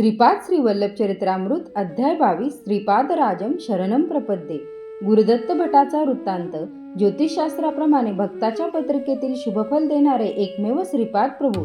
श्रीपाद श्रीवल्लभचरित्रामृत चरित्रामृत अध्याय बावीस श्रीपाद राजम शरणम प्रपद्ये. गुरुदत्त भटाचा वृत्तांत. ज्योतिषशास्त्राप्रमाणे भक्ताच्या पत्रिकेतील शुभफल देणारे एकमेव श्रीपाद प्रभू.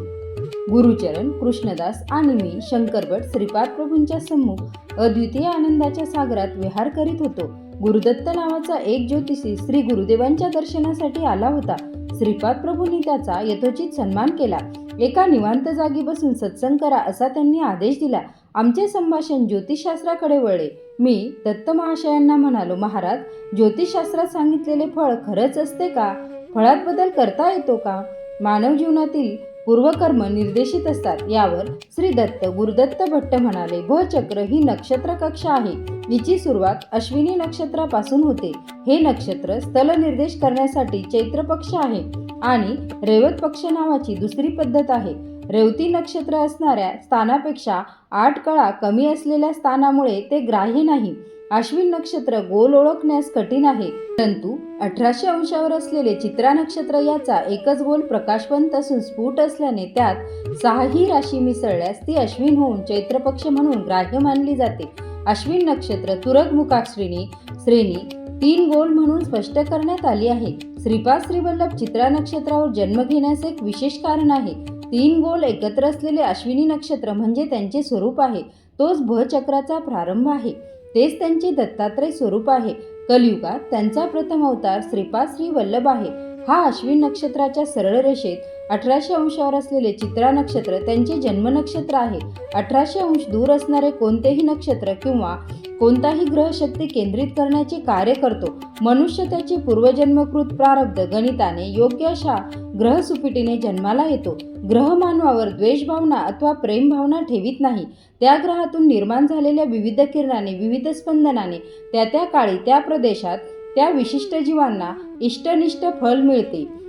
गुरुचरण कृष्णदास आणि मी शंकरभट श्रीपाद प्रभूंच्या सम्मुख अद्वितीय आनंदाच्या सागरात विहार करीत होतो. गुरुदत्त नावाचा एक ज्योतिषी श्री गुरुदेवांच्या दर्शनासाठी आला होता. श्रीपाद प्रभूंनी त्याचा यथोचित सन्मान केला. एका निवांत जागी बसून सत्संग करा असा त्यांनी आदेश दिला. आमचे संभाषण ज्योतिषशास्त्राकडे वळले. मी दत्त महाशयांना म्हणालो महाराज ज्योतिषशास्त्रात सांगितलेले फळ खरंच असते का? फळात बदल करता येतो का? मानव जीवनातील पूर्वकर्म निर्देशित असतात. यावर श्री दत्त गुरुदत्त भट्ट म्हणाले भचक्र चक्र ही नक्षत्र कक्षा आहे जिची सुरुवात अश्विनी नक्षत्रापासून होते. हे नक्षत्र स्थल निर्देश करण्यासाठी चैत्र पक्ष आहे आणि रेवत पक्ष नावाची दुसरी पद्धत आहे. रेवती नक्षत्र असणाऱ्या स्थानापेक्षा आठ कळा कमी असलेल्या स्थानामुळे ते ग्राह्य नाही. अश्विन नक्षत्र गोल ओळखण्यास कठीण आहे. परंतु अठराशे अंशावर असलेले चित्रा नक्षत्र याचा एकच गोल प्रकाशवंत असून स्फुट असल्याने त्यात सहाही राशी मिसळल्यास ती अश्विन होऊन चैत्रपक्ष म्हणून ग्राह्य मानली जाते. अश्विन नक्षत्र तुरग मुखाश्रेणी श्रेणी तीन गोल म्हणून स्पष्ट करण्यात आली आहे. श्रीपाद श्रीवल्लभ चित्रा नक्षत्रावर जन्म घेण्यास एक विशेष कारण आहे. तीन गोल एकत्र असलेले अश्विनी नक्षत्र म्हणजे त्यांचे स्वरूप आहे. तोच भ चक्राचा प्रारंभ आहे. तेच त्यांचे दत्तात्रय स्वरूप आहे. कलियुगात त्यांचा प्रथम अवतार श्रीपाद श्री वल्लभ आहे. हा अश्विन नक्षत्राच्या सरळ रेषेत अठराशे अंशावर असलेले चित्रा नक्षत्र त्यांचे जन्म नक्षत्र आहे. अठराशे अंश दूर असणारे कोणतेही नक्षत्र किंवा कोणताही ग्रह शक्ती केंद्रित करण्याचे कार्य करतो. मनुष्य त्याचे पूर्वजन्मकृत प्रारब्ध गणिताने योग्य अशा ग्रह सुपिटीने जन्माला येतो. ग्रह मानवावर द्वेषभावना अथवा प्रेमभावना ठेवीत नाही. त्या ग्रहातून निर्माण झालेल्या विविध किरणाने विविध स्पंदनाने त्या त्या काळी त्या प्रदेशात त्या विशिष्ट जीवांना इष्टनिष्ट फळ मिळते.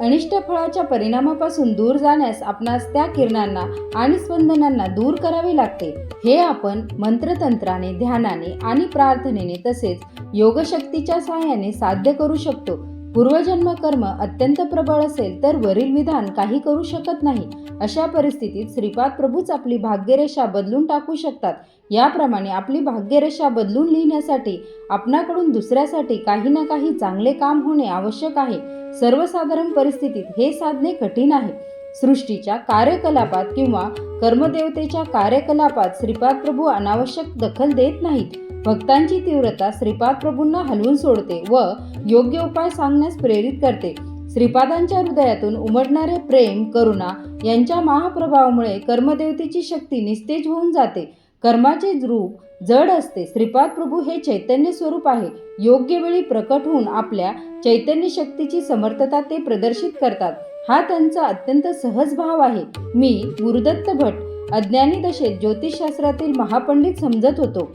अनिष्ट फळाच्या परिणामापासून दूर जाण्यास आपणास त्या किरणांना आणि स्पंदनांना दूर करावे लागते. हे आपण मंत्रतंत्राने ध्यानाने आणि प्रार्थनेने तसेच योगशक्तीच्या सहाय्याने साध्य करू शकतो. पूर्वजन्म कर्म अत्यंत प्रबळ असेल तर वरील विधान काही करू शकत नाही. अशा परिस्थितीत श्रीपाद प्रभूच आपली भाग्यरेषा बदलून टाकू शकतात. याप्रमाणे आपली भाग्यरेषा बदलून लिहिण्यासाठी आपणाकडून दुसऱ्यासाठी काही ना काही चांगले काम होणे आवश्यक आहे. सर्वसाधारण परिस्थितीत हे साधणे कठीण आहे सृष्टीच्या कार्यकलापात किंवा कर्मदेवतेच्या कार्यकलापात श्रीपाद प्रभू अनावश्यक दखल देत नाहीत. भक्तांची तीव्रता श्रीपाद प्रभूंना हलवून सोडते व योग्य उपाय सांगण्यास प्रेरित करते. श्रीपादांच्या हृदयातून उमटणारे प्रेम करुणा यांच्या महाप्रभावामुळे कर्मदेवतेची शक्ती निस्तेज होऊन जाते. कर्माचे रूप जड असते. श्रीपाद प्रभू हे चैतन्य स्वरूप आहे. योग्य वेळी प्रकट होऊन आपल्या चैतन्य शक्तीची समर्थता ते प्रदर्शित करतात. हा त्यांचा अत्यंत सहज भाव आहे. मी गुरुदत्त भट अज्ञानी दशेत ज्योतिषशास्त्रातील महापंडित समजत होतो.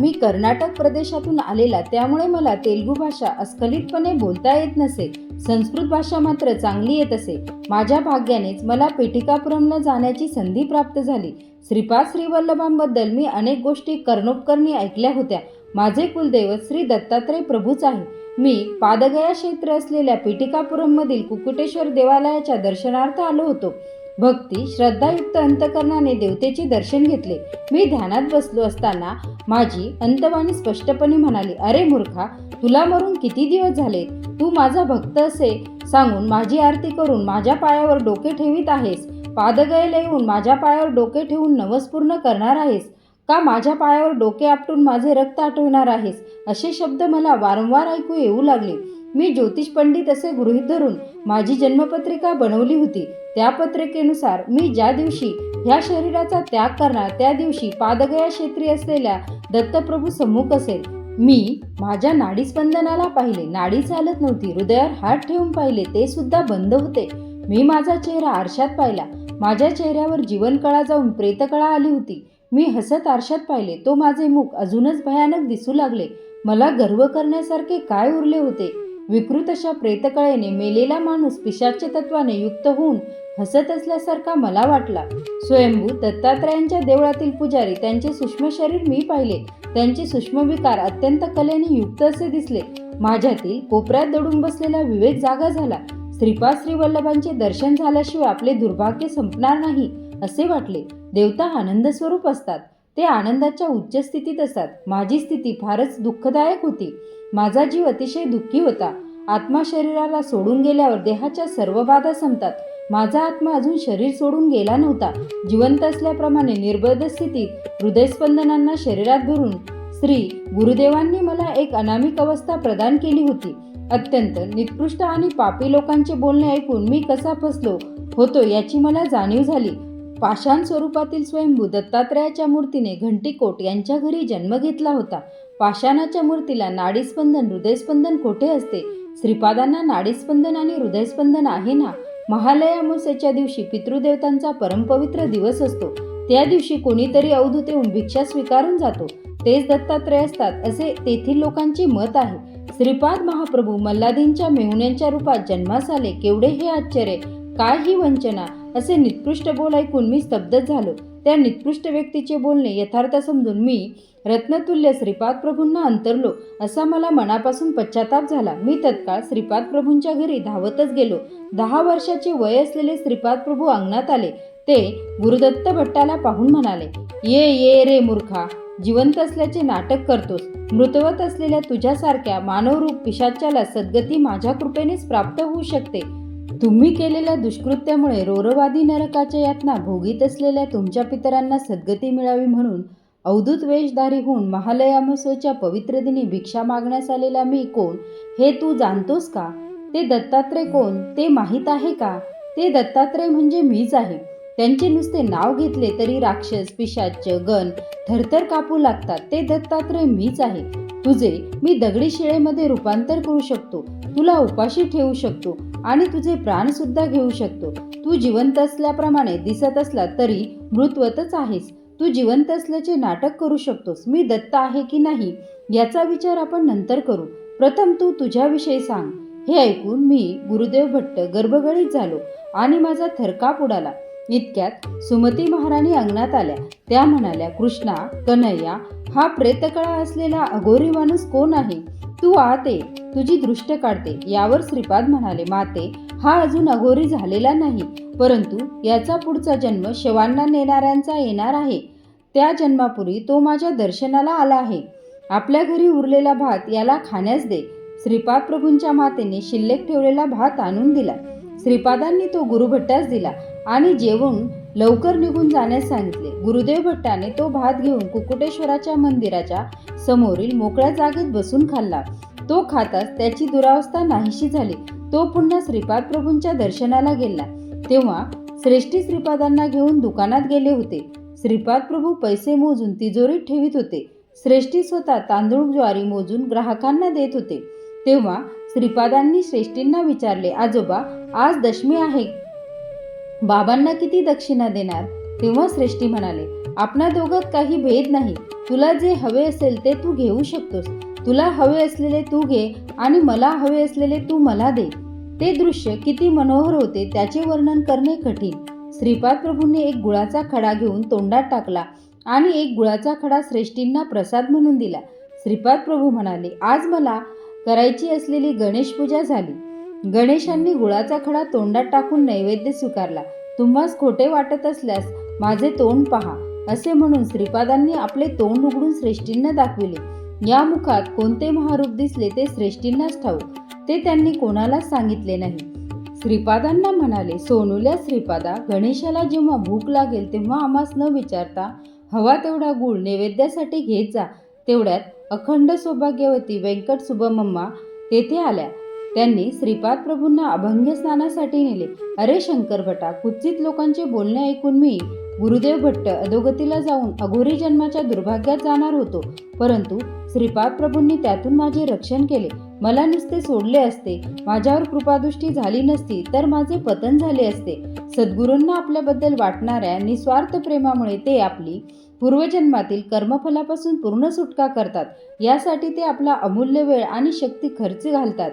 मी कर्नाटक प्रदेशातून आलेला त्यामुळे मला तेलुगू भाषा अस्खलितपणे बोलता येत नसे. संस्कृत भाषा मात्र चांगली येत असे. माझ्या भाग्यानेच मला पेटिकापुरमला जाण्याची संधी प्राप्त झाली. श्रीपाद श्रीवल्लभांबद्दल मी अनेक गोष्टी कर्णोपकरणी ऐकल्या होत्या. माझे कुलदैवत श्री दत्तात्रय प्रभूच आहे. मी पादगया क्षेत्र असलेल्या पेटिकापुरममधील कुकुटेश्वर देवालयाच्या दर्शनार्थ आलो होतो. भक्ती श्रद्धायुक्त अंतकरणाने देवतेचे दर्शन घेतले. मी ध्यानात बसलो असताना माझी अंतवाणी स्पष्टपणे म्हणाली अरे मूर्खा तुला मरून किती दिवस झाले? तू माझा भक्त असे सांगून माझी आरती करून माझ्या पायावर डोके ठेवीत आहेस. पादगयला येऊन माझ्या पायावर डोके ठेवून नवस पूर्ण करणार आहेस. का माझ्या पायावर डोके आपटून माझे रक्त आठवणार आहेस? असे शब्द मला वारंवार ऐकू येऊ लागले. मी ज्योतिष पंडित असे गृहीत धरून माझी जन्मपत्रिका बनवली होती. त्या पत्रिकेनुसार मी ज्या दिवशी ह्या शरीराचा त्याग करणार त्या दिवशी पादगया क्षेत्री असलेल्या दत्तप्रभू सम्मुख असेल. मी माझ्या नाडीस्पंदनाला पाहिले. नाडी चालत नव्हती. हृदयावर हात ठेवून पाहिले. ते सुद्धा बंद होते. मी माझा चेहरा आरशात पाहिला. माझ्या चेहऱ्यावर जीवनकळा जाऊन प्रेतकळा आली होती. मी हसत आरशात पाहिले. तो माझे मुख अजूनच भयानक दिसू लागले. मला गर्व करण्यासारखे काय उरले होते? विकृत अशा प्रेतकळेने मेलेला माणूस पिशाच्य तत्वाने युक्त होऊन हसत असल्यासारखा मला वाटला. स्वयंभू दत्तात्रयांच्या देवळातील पुजारी त्यांचे सूक्ष्म शरीर मी पाहिले. त्यांचे सूक्ष्म विकार अत्यंत कलेने युक्त असे दिसले. माझ्यातील कोपऱ्यात दडून बसलेला विवेक जागा झाला. श्रीपाद श्रीवल्लभांचे दर्शन झाल्याशिवाय आपले दुर्भाग्य संपणार नाही असे वाटले. देवता आनंद स्वरूप असतात. ते आनंदाच्या उच्च स्थितीत असतात. माझी स्थिती फारच दुःखदायक होती. माझा जीव अतिशय दुःखी होता. आत्मा शरीराला सोडून गेल्यावर देहाच्या सर्व बाधा संपतात. माझा आत्मा अजून शरीर सोडून गेला नव्हता. जिवंत असल्याप्रमाणे निर्बध स्थितीत हृदयस्पंदनांना शरीरात भरून श्री गुरुदेवांनी मला एक अनामिक अवस्था प्रदान केली होती. अत्यंत निकृष्ट आणि पापी लोकांचे बोलणे ऐकून मी कसा फसलो होतो याची मला जाणीव झाली. पाषाण स्वरूपातील स्वयंभू दत्तात्रयाच्या मूर्तीने घंटीकोट यांच्या घरी जन्म घेतला होता. पाषाणाच्या मूर्तीला नाडीस्पंदन हृदयस्पंदन कोठे असते? श्रीपादांना नाडीस्पंदन आणि हृदयस्पंदन आहे ना? महालय दिवशी पितृदेवतांचा परमपवित्र दिवस असतो. त्या दिवशी कोणीतरी अवधूत येऊन भिक्षा स्वीकारून जातो. तेच दत्तात्रय असतात असे तेथील लोकांचे मत आहे. श्रीपाद महाप्रभू मल्लादींच्या मेहुण्यांच्या रूपात जन्मास आले केवढे हे आश्चर्य! काय ही वंचना! असे निकृष्ट बोल ऐकून मी स्तब्ध झालो. त्या निकृष्ट व्यक्तीचे बोलणे यथार्थ समजून मी रत्नतुल्य श्रीपाद प्रभूंना अंतरलो असा मला मनापासून पश्चाताप झाला. मी तत्काळ श्रीपाद प्रभूंच्या घरी धावतच गेलो. दहा वर्षाचे वय असलेले श्रीपाद प्रभू अंगणात आले. ते गुरुदत्त भट्टाला पाहून म्हणाले ये ये रे मूर्खा जिवंत असल्याचे नाटक करतोस. मृतवत असलेल्या तुझ्यासारख्या मानवरूप पिशाच्याला सद्गती माझ्या कृपेनेच प्राप्त होऊ शकते. तुम्ही केलेल्या दुष्कृत्यामुळे रोरवादी नरकाच्या यातना भोगीत असलेल्या तुमच्या पितरांना सद्गती मिळावी म्हणून अवधूत वेशधारी होऊन महालय पवित्र दिनी भिक्षा मागण्यास आलेला मी कोण? हे तू जाणतोस का? ते दत्तात्रय कोण? ते माहीत आहे का? ते दत्तात्रय म्हणजे मीच आहे. त्यांचे नुसते नाव घेतले तरी राक्षस पिशाच गण थरथर कापू लागतात. ते दत्तात्रय मीच आहे. तुझे मी दगडी शिळेमध्ये रूपांतर करू शकतो. तुला उपाशी ठेवू शकतो. आणि तुझे प्राणसुद्धा घेऊ शकतो. तू जिवंत असल्याप्रमाणे दिसत असला तरी मृतवतच आहेस. तू जिवंत असल्याचे नाटक करू शकतोस. मी दत्त आहे की नाही याचा विचार आपण नंतर करू. प्रथम तू तुझ्याविषयी सांग. हे ऐकून मी गुरुदेव भट्ट गर्भगळीत झालो आणि माझा थरकाप उडाला. इतक्यात सुमती महाराणी अंगणात आल्या. त्या म्हणाल्या कृष्णा कन्हैया हा प्रेतकळा असलेला अघोरी माणूस कोण आहे? तू आते तुझी दृष्ट काढते यावर श्रीपाद म्हणाले माते हा अजून अघोरी झालेला नाही परंतु याचा पुढचा जन्म शवांना नेणाऱ्यांचा येणार आहे. त्या जन्मापूर्वी तो माझ्या दर्शनाला आला आहे. आपल्या घरी उरलेला भात याला खाण्यास दे. श्रीपाद प्रभूंच्या मातेने शिल्लक ठेवलेला भात आणून दिला. श्रीपादांनी तो गुरुभट्टास दिला आणि जेवून लवकर निघून जाण्यास सांगितले. गुरुदेव भट्टाने तो भात घेऊन कुकुटेश्वराच्या मंदिराच्या समोरील मोकळ्या जागेत बसून खाल्ला. तो खाताच त्याची दुरावस्था नाहीशी झाली. तो पुन्हा श्रीपाद प्रभूंच्या दर्शनाला गेला. तेव्हा श्रेष्ठी श्रीपादांना घेऊन दुकानात गेले होते. श्रीपाद प्रभू पैसे मोजून तिजोरीत ठेवित होते. श्रेष्ठी स्वतः तांदूळ ज्वारी मोजून ग्राहकांना देत होते. तेव्हा श्रीपादांनी श्रेष्ठींना विचारले आजोबा आज दशमी आहे बाबांना किती दक्षिणा देणार? तेव्हा श्रेष्ठी म्हणाले आपणा दोघात काही भेद नाही. तुला जे हवे असेल ते तू घेऊ शकतोस. तुला हवे असलेले तू घे आणि मला हवे असलेले तू मला दे. ते दृश्य किती मनोहर होते त्याचे वर्णन करणे कठीण. श्रीपाद प्रभूंनी एक गुळाचा खडा घेऊन तोंडात टाकला आणि एक गुळाचा खडा श्रेष्ठींना प्रसाद म्हणून दिला. श्रीपाद प्रभू म्हणाले आज मला करायची असलेली गणेश पूजा झाली. गणेशांनी गुळाचा खडा तोंडात टाकून नैवेद्य स्वीकारला. तुम्हास खोटे वाटत असल्यास माझे तोंड पहा असे म्हणून श्रीपादांनी आपले तोंड उघडून श्रेष्ठींना दाखविले. या मुखात कोणते महारूप दिसले ते श्रेष्ठींनाच ठाऊ ते त्यांनी कोणालाच सांगितले नाही. श्रीपादांना म्हणाले सोनुल्या श्रीपादा गणेशाला जेव्हा भूक लागेल तेव्हा आम्हास न विचारता हवा तेवढा गुळ नैवेद्यासाठी घेत जा. तेवढ्यात अखंड सौभाग्यवती व्यंकट सुभमम्मा तेथे आल्या. त्यांनी श्रीपाद प्रभूंना अभंग स्नानासाठी नेले. अरे शंकर भटा कुत्सित लोकांचे बोलणे ऐकून मी गुरुदेव भट्ट अधोगतीला जाऊन अघोरी जन्माच्या दुर्भाग्यात जाणार होतो. परंतु श्रीपाद प्रभूंनी त्यातून माझे रक्षण केले. मला नुसते सोडले असते. माझ्यावर कृपादृष्टी झाली नसती तर माझे पतन झाले असते. सद्गुरूंना आपल्याबद्दल वाटणाऱ्या निस्वार्थ प्रेमामुळे ते आपली पूर्वजन्मातील कर्मफलापासून पूर्ण सुटका करतात. यासाठी ते आपला अमूल्य वेळ आणि शक्ती खर्च घालतात.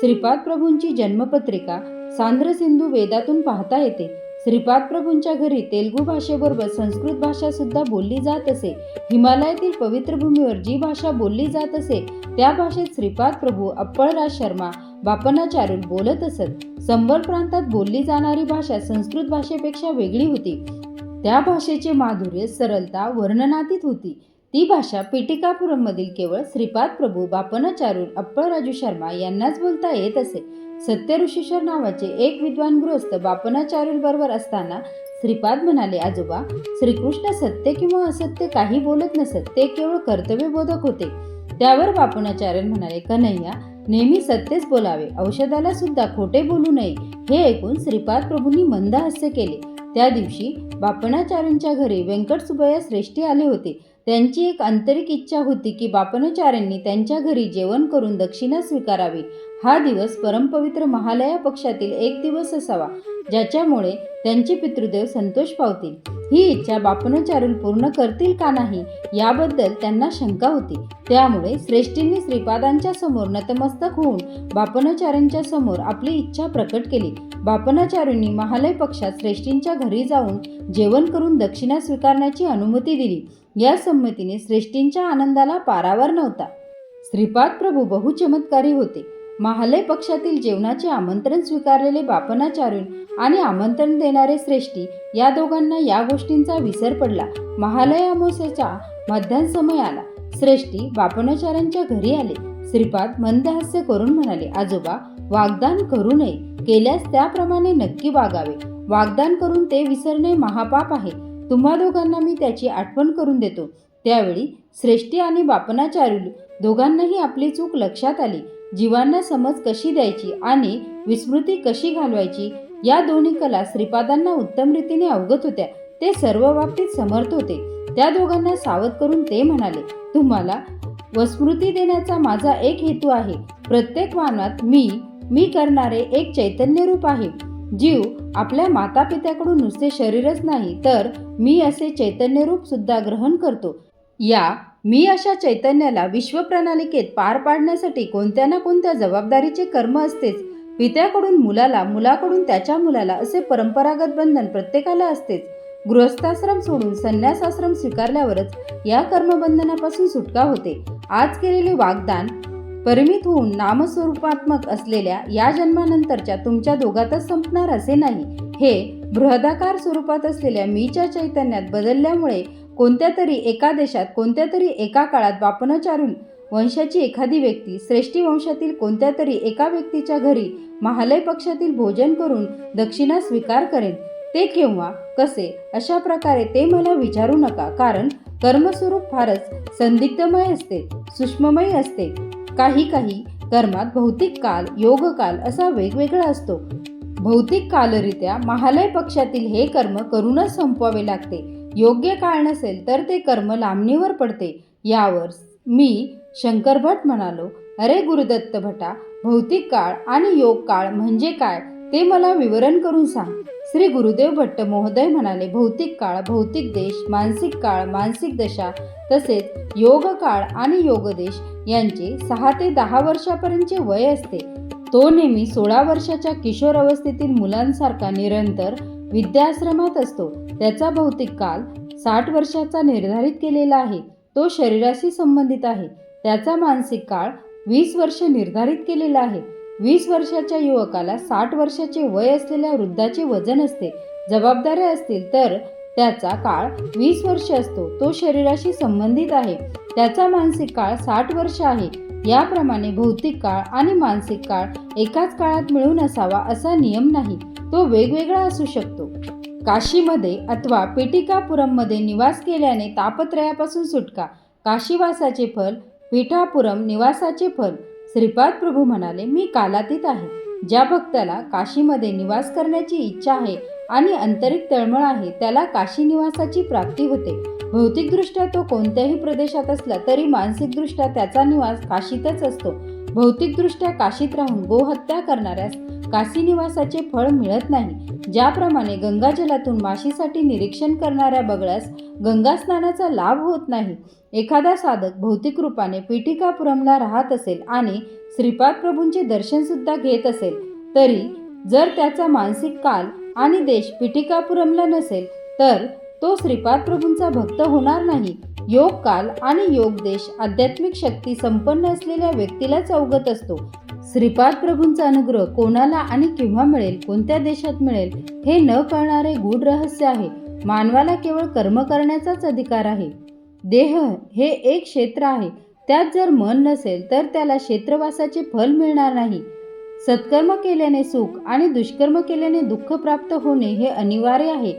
श्रीपाद प्रभूंची जन्मपत्रिका सांद्र सिंधू वेदातून पाहता येते. श्रीपाद प्रभूंच्या घरी तेलगू भाषेबरोबर संस्कृत भाषा सुद्धा बोलली जात असे. हिमालयातील पवित्र भूमीवर जी भाषा बोलली जात असे त्या भाषेत श्रीपाद प्रभू अप्पळराज शर्मा बापनाचार्य बोलत असत. संबळ प्रांतात बोलली जाणारी भाषा संस्कृत भाषेपेक्षा वेगळी होती. त्या भाषेचे माधुर्य सरलता वर्णनातीत होती. ती भाषा पिटिकापुरममधील केवळ श्रीपाद प्रभू बापनाचार्य अप्पळराजू शर्मा यांनाच बोलता येत असे. सत्य ऋषीश्वर नावाचे एक विद्वान गृहस्थ बापनाचार्यांबरोबर असताना श्रीपाद म्हणाले आजोबा श्रीकृष्ण सत्य किंवा असत्य काही बोलत नसत ते केवळ कर्तव्यबोधक होते त्यावर बापनाचार्य म्हणाले कन्हैया नेहमी सत्यच बोलावे. औषधाला सुद्धा खोटे बोलू नये. हे ऐकून श्रीपाद प्रभूंनी मंद हास्य केले. त्या दिवशी बापनाचार्यांच्या घरी व्यंकट सुबయ్య श्रेष्ठी आले होते. त्यांची एक आंतरिक इच्छा होती की बापनाचार्यांनी त्यांच्या घरी जेवण करून दक्षिणा स्वीकारावी. हा दिवस परमपवित्र महालया पक्षातील एक दिवस असावा ज्याच्यामुळे त्यांचे पितृदेव संतोष पावतील. ही इच्छा बापनाचार्य पूर्ण करतील का नाही याबद्दल त्यांना शंका होती. त्यामुळे श्रेष्ठींनी श्रीपादांच्या समोर नतमस्तक होऊन बापनाचार्यांच्या समोर आपली इच्छा प्रकट केली. बापनाचार्यांनी महालय पक्षात श्रेष्ठींच्या घरी जाऊन जेवण करून दक्षिणा स्वीकारण्याची अनुमती दिली. या संमतीने श्रेष्ठींच्या आनंदाला पारावर नव्हता. श्रीपाद प्रभू बहुचमत्कारी होते. महालय पक्षातील जेवणाचे आमंत्रण स्वीकारलेले बापनाचार्यून आणि आमंत्रण देणारे श्रेष्ठी या दोघांना या गोष्टींचा विसर पडला. महालय अमोसेचा मध्यान समय आला. श्रेष्ठी बापनाचार्यांच्या घरी आले. श्रीपाद मंद हास्य करून म्हणाले आजोबा वागदान करू नये. केल्यास त्याप्रमाणे नक्की वागावे. वागदान करून ते विसरणे महापाप आहे. तुम्हा दोघांना मी त्याची आठवण करून देतो. त्यावेळी श्रेष्ठी आणि बापनाचार्य दोघांनाही आपली चूक लक्षात आली. जीवांना समज कशी द्यायची आणि विस्मृती कशी घालवायची या दोन्ही कला श्रीपादांना उत्तम रीतीने अवगत होत्या. ते सर्व बाबतीत समर्थ होते. त्या दोघांना सावध करून ते म्हणाले तुम्हाला वस्मृती देण्याचा माझा एक हेतू आहे. प्रत्येक मानवात मी मी करणारे एक चैतन्य रूप आहे. जीव आपल्या माता पित्याकडून नुसते शरीरच नाही तर मी असे चैतन्य रूप सुद्धा ग्रहण करतो. या मी अशा चैतन्याला विश्वप्रणालिकेत पार पाडण्यासाठी कोणत्या ना कोणत्या जबाबदारीचे कर्म असतेच. पित्याकडून मुलाला मुलाकडून त्याच्या मुलाला असे परंपरागत बंधन प्रत्येकाला असतेच. गृहस्थाश्रम सोडून संन्यासाश्रम स्वीकारल्यावरच या कर्मबंधनापासून सुटका होते. आज केलेले वागदान परिमित होऊन नामस्वरूपात्मक असलेल्या या जन्मानंतरच्या तुमच्या दोघातच संपणार असे नाही. हे बृहदाकार स्वरूपात असलेल्या मीच्या चैतन्यात बदलल्यामुळे कोणत्या तरी एका देशात कोणत्या तरी एका काळात बापनाचारून वंशाची एखादी व्यक्ती श्रेष्ठी वंशातील कोणत्या तरी एका व्यक्तीच्या घरी महालय पक्षातील भोजन करून दक्षिणा स्वीकार करेन ते केव्हा कसे अशा प्रकारे ते मला विचारू नका कारण कर्मस्वरूप फारच संदिग्धमय असते सूक्ष्ममय असते. काही काही कर्मात भौतिक काल योग काल असा वेगवेगळा असतो. भौतिक कालरित्या महालय पक्षातील हे कर्म करूनच संपवावे लागते. योग्य काळ नसेल तर ते कर्म लांबणीवर पडते. यावर मी शंकर भट म्हणालो अरे गुरुदत्त भटा भौतिक काळ आणि योग काळ म्हणजे काय? ते मला विवरण करून सांग. श्री गुरुदेव भट्ट महोदय म्हणाले भौतिक काळ भौतिक देश मानसिक काळ मानसिक दशा तसेच योग काळ आणि योगदेश यांचे सहा ते दहा वर्षापर्यंतचे वय असते. तो नेहमी सोळा वर्षाच्या किशोर अवस्थेतील मुलांसारखा निरंतर विद्याश्रमात असतो. त्याचा भौतिक काल साठ वर्षाचा निर्धारित केलेला आहे. तो शरीराशी संबंधित आहे. त्याचा मानसिक काळ वीस वर्ष निर्धारित केलेला आहे. वीस वर्षाच्या युवकाला साठ वर्षाचे वय असलेल्या वृद्धाचे वजन असते जबाबदाऱ्या असतील तर त्याचा काळ वीस वर्ष असतो. तो शरीराशी संबंधित आहे. त्याचा मानसिक काळ साठ वर्ष आहे. याप्रमाणे भौतिक काळ आणि मानसिक काळ एकाच काळात मिळून असावा असा नियम नाही. तो वेगवेगळा असू शकतो. काशीमध्ये अथवा पेटिकापुरममध्ये निवास केल्याने तापत्रयापासून सुटका. काशीवासाचे फल पीठापुरम निवासाचे फल. श्रीपाद प्रभू म्हणाले मी कालातीत आहे. ज्या भक्ताला काशीमध्ये निवास करण्याची इच्छा आहे आणि आंतरिक तळमळ आहे त्याला काशी निवासाची प्राप्ती होते. भौतिकदृष्ट्या तो कोणत्याही प्रदेशात असला तरी मानसिकदृष्ट्या त्याचा निवास काशीतच असतो. भौतिकदृष्ट्या काशीत राहून गोहत्या करणाऱ्यास काशी निवासाचे फळ मिळत नाही. ज्याप्रमाणे गंगाजलातून माशीसाठी निरीक्षण करणाऱ्या बगळ्यास गंगास्नानाचा लाभ होत नाही. एखादा साधक भौतिक रूपाने पीठिकापुरमला राहत असेल आणि श्रीपाद प्रभूंचे दर्शनसुद्धा घेत असेल तरी जर त्याचा मानसिक काल आणि देश पीठिकापुरमला नसेल तर तो श्रीपाद प्रभूंचा भक्त होणार नाही. योग काल आणि योग देश आध्यात्मिक शक्ती संपन्न असलेल्या व्यक्तीलाच अवगत असतो. श्रीपाद प्रभूंचा अनुग्रह कोणाला आणि केव्हा मिळेल कोणत्या देशात मिळेल हे न कळणारे गूढ रहस्य आहे. मानवाला केवळ कर्म करण्याचाच अधिकार आहे. देह हे एक क्षेत्र आहे. त्यात जर मन नसेल तर त्याला क्षेत्रवासाचे फल मिळणार नाही. सत्कर्म केल्याने सुख आणि दुष्कर्म केल्याने दुःख प्राप्त होणे हे अनिवार्य आहे.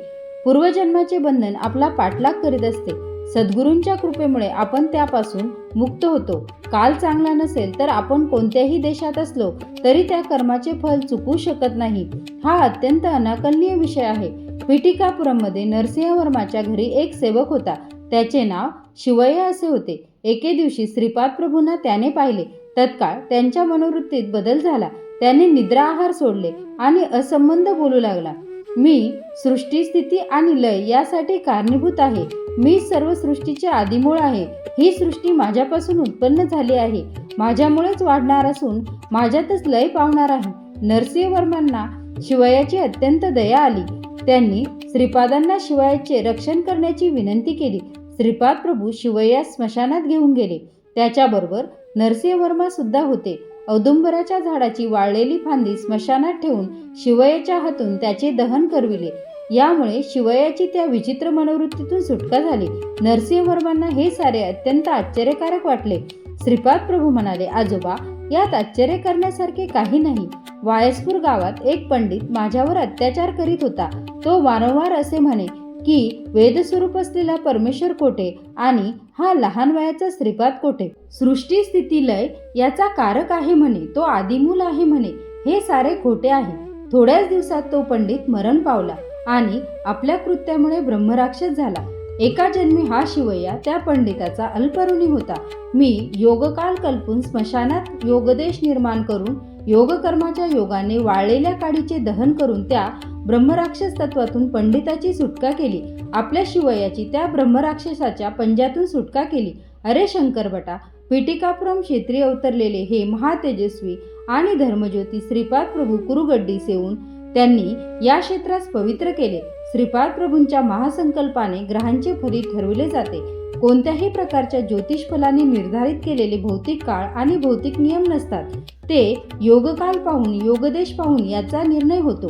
पूर्वजन्माचे बंधन आपला पाठलाग करीत असते. सद्गुरूंच्या कृपेमुळे आपण त्यापासून मुक्त होतो. काल चांगला नसेल तर आपण कोणत्याही देशात असलो तरी त्या कर्माचे फल चुकू शकत नाही. हा अत्यंत अनाकलनीय विषय आहे. पिटिकापुरममध्ये नरसिंहवर्माच्या घरी एक सेवक होता. त्याचे नाव शिवय्य असे होते. एके दिवशी श्रीपाद प्रभूंना त्याने पाहिले. तत्काळ त्यांच्या मनोवृत्तीत बदल झाला. त्याने निद्रा आहार सोडले आणि असंबंध बोलू लागला. मी सृष्टी स्थिती आणि लय यासाठी कारणीभूत आहे. मी सर्व सृष्टीचे आदिमूळ आहे. ही सृष्टी माझ्यापासून उत्पन्न झाली आहे. माझ्यामुळेच वाढणार असून माझ्यातच लय पावणार आहे. नरसिंहवर्मांना शिवयाची अत्यंत दया आली. त्यांनी श्रीपादांना शिवयाचे रक्षण करण्याची विनंती केली. श्रीपाद प्रभू शिवया स्मशानात घेऊन गेले. त्याच्याबरोबर नरसिंहवर्मा सुद्धा होते. औदुंबराच्या झाडाची वाळलेली फांदी स्मशानात ठेवून शिवयाच्या हातून त्याचे दहन करविले. यामुळे शिवयाची त्या विचित्र मनोवृत्तीतून सुटका झाली. नरसिंहवर्मांना हे सारे अत्यंत आश्चर्यकारक वाटले. श्रीपाद प्रभू म्हणाले आजोबा यात आश्चर्य करण्यासारखे काही नाही. वायसपूर गावात एक पंडित माझ्यावर अत्याचार करीत होता. तो वारंवार असे म्हणे की वेदस्वरूप असलेला परमेश्वर कोठे आणि हा लहान वयाचा श्रीपाद कोठे? सृष्टी स्थिती लय याचा कारक आहे म्हणे तो आदिमूल आहे म्हणे हे सारे खोटे आहे. थोड्याच दिवसात तो पंडित मरण पावला. आणि आपल्या कृत्यामुळे ब्रह्मराक्षस झाला. एका जन्मी हा शिवय्या त्या पंडिताचा अल्पऋणी होता. मी योगकाल कल्पून स्मशानात योगदेश निर्माण करून योगकर्माच्या योगाने वाळलेल्या काडीचे दहन करून त्या ब्रह्मराक्षस तत्वातून पंडिताची सुटका केली. आपल्या शिवयाची त्या ब्रह्मराक्षसाच्या पंजातून सुटका केली. अरे शंकर बटा पिटिकापुरम क्षेत्री अवतरलेले हे महातेजस्वी आणि धर्मज्योती श्रीपाद प्रभू कुरुगड्डी सेवून त्यांनी या क्षेत्रास पवित्र केले. श्रीपाद प्रभूंच्या महासंकल्पाने ग्रहांचे फलित ठरविले जाते. कोणत्याही प्रकारच्या ज्योतिष फलाने निर्धारित केलेले भौतिक काळ आणि भौतिक नियम नसतात. ते योगकाल पाहून योगदेश पाहून याचा निर्णय होतो.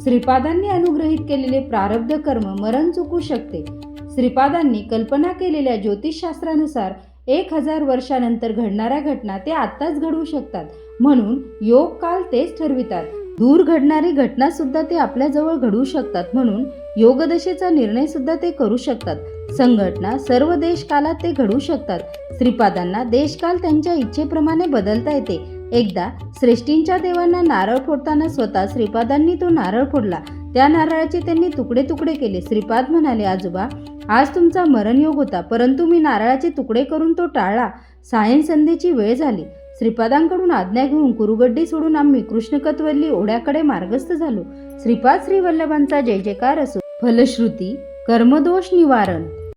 श्रीपादांनी अनुग्रहित केलेले प्रारब्ध कर्म मरण चुकू शकते. श्रीपादांनी कल्पना केलेल्या ज्योतिषशास्त्रानुसार एक हजार वर्षानंतर घडणाऱ्या घटना ते आत्ताच घडवू शकतात. म्हणून योग काल तेच ठरवितात. दूर घडणारी घटना सुद्धा ते आपल्याजवळ घडवू शकतात म्हणून योगदशेचा निर्णय सुद्धा ते करू शकतात. संघटना सर्व देश कालात ते घडवू शकतात. श्रीपादांना देशकाल त्यांच्या इच्छेप्रमाणे बदलता येते. एकदा श्रेष्ठींच्या देवांना नारळ फोडताना स्वतः श्रीपादांनी तो नारळ फोडला. त्या नारळाचे त्यांनी तुकडे तुकडे केले. श्रीपाद म्हणाले आजोबा आज तुमचा मरणयोग होता परंतु मी नारळाचे तुकडे करून तो टाळला. सायन संध्येची वेळ झाली. श्रीपादांकडून आज्ञा घेऊन कुरुगड्डी सोडून आम्ही कृष्णकतवल्ली ओढ्याकडे मार्गस्थ झालो. श्रीपाद श्री वल्लभांचा जय जयकार असो. फलश्रुती कर्मदोष निवारण.